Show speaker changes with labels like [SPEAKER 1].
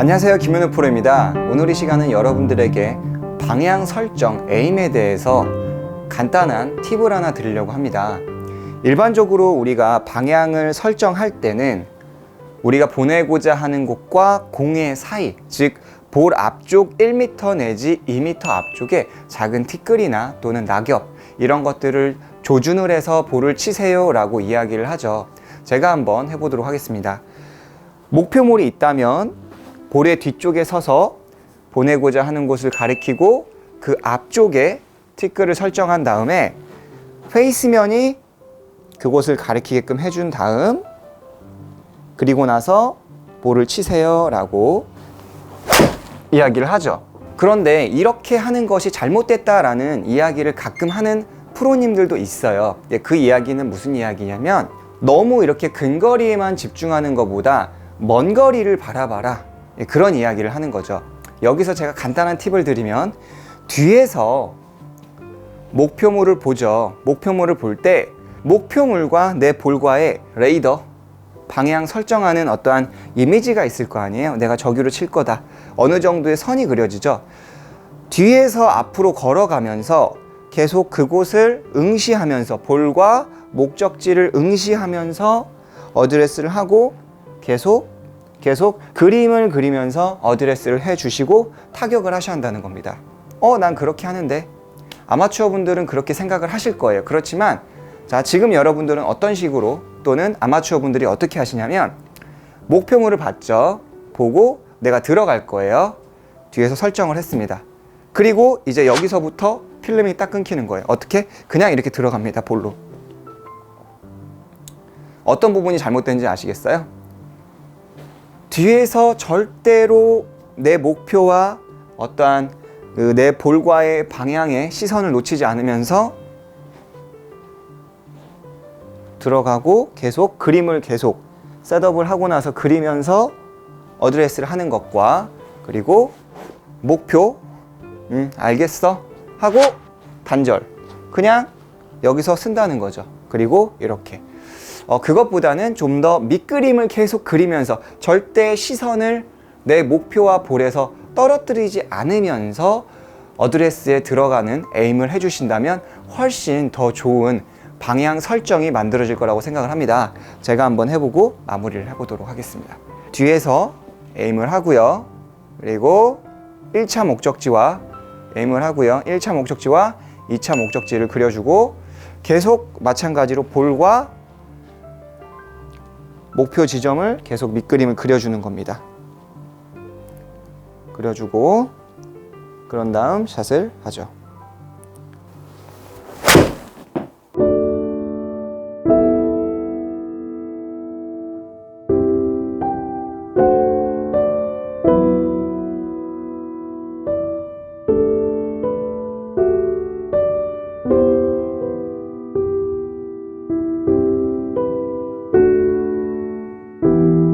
[SPEAKER 1] 안녕하세요 김현우 프로입니다. 오늘 이 시간은 여러분들에게 방향 설정 에임에 대해서 간단한 팁을 하나 드리려고 합니다. 일반적으로 우리가 방향을 설정할 때는 우리가 보내고자 하는 곳과 공의 사이 즉 볼 앞쪽 1m 내지 2m 앞쪽에 작은 티끌이나 또는 낙엽 이런 것들을 조준을 해서 볼을 치세요 라고 이야기를 하죠. 제가 한번 해보도록 하겠습니다. 목표물이 있다면 볼의 뒤쪽에 서서 보내고자 하는 곳을 가리키고 그 앞쪽에 티끌을 설정한 다음에 페이스면이 그곳을 가리키게끔 해준 다음 그리고 나서 볼을 치세요 라고 이야기를 하죠. 그런데 이렇게 하는 것이 잘못됐다라는 이야기를 가끔 하는 프로님들도 있어요. 예, 그 이야기는 무슨 이야기냐면 너무 이렇게 근거리에만 집중하는 것보다 먼 거리를 바라봐라. 예, 그런 이야기를 하는 거죠. 여기서 제가 간단한 팁을 드리면 뒤에서 목표물을 보죠. 목표물을 볼 때 목표물과 내 볼과의 레이더 방향 설정하는 어떠한 이미지가 있을 거 아니에요. 내가 저기로 칠 거다. 어느 정도의 선이 그려지죠. 뒤에서 앞으로 걸어가면서 계속 그곳을 응시하면서 볼과 목적지를 응시하면서 어드레스를 하고 계속 계속 그림을 그리면서 어드레스를 해 주시고 타격을 하셔야 한다는 겁니다. 어, 난 그렇게 하는데 아마추어 분들은 그렇게 생각을 하실 거예요. 그렇지만 자, 지금 여러분들은 어떤 식으로 또는 아마추어 분들이 어떻게 하시냐면 목표물을 봤죠. 보고 내가 들어갈 거예요. 뒤에서 설정을 했습니다. 그리고 이제 여기서부터 필름이 딱 끊기는 거예요. 어떻게? 그냥 이렇게 들어갑니다. 볼로. 어떤 부분이 잘못된지 아시겠어요? 뒤에서 절대로 내 목표와 어떠한 그 내 볼과의 방향에 시선을 놓치지 않으면서 들어가고 계속 그림을 계속 셋업을 하고 나서 그리면서 어드레스를 하는 것과 그리고 목표 음 알겠어 하고 단절. 그냥 여기서 쓴다는 거죠. 그리고 이렇게 어, 그것보다는 좀 더 밑그림을 계속 그리면서 절대 시선을 내 목표와 볼에서 떨어뜨리지 않으면서 어드레스에 들어가는 에임을 해주신다면 훨씬 더 좋은 방향 설정이 만들어질 거라고 생각을 합니다. 제가 한번 해보고 마무리를 해보도록 하겠습니다. 뒤에서 에임을 하고요. 그리고 1차 목적지와 에임을 하고요. 1차 목적지와 2차 목적지를 그려주고 계속 마찬가지로 볼과 목표 지점을 계속 밑그림을 그려주는 겁니다. 그려주고 그런 다음 샷을 하죠.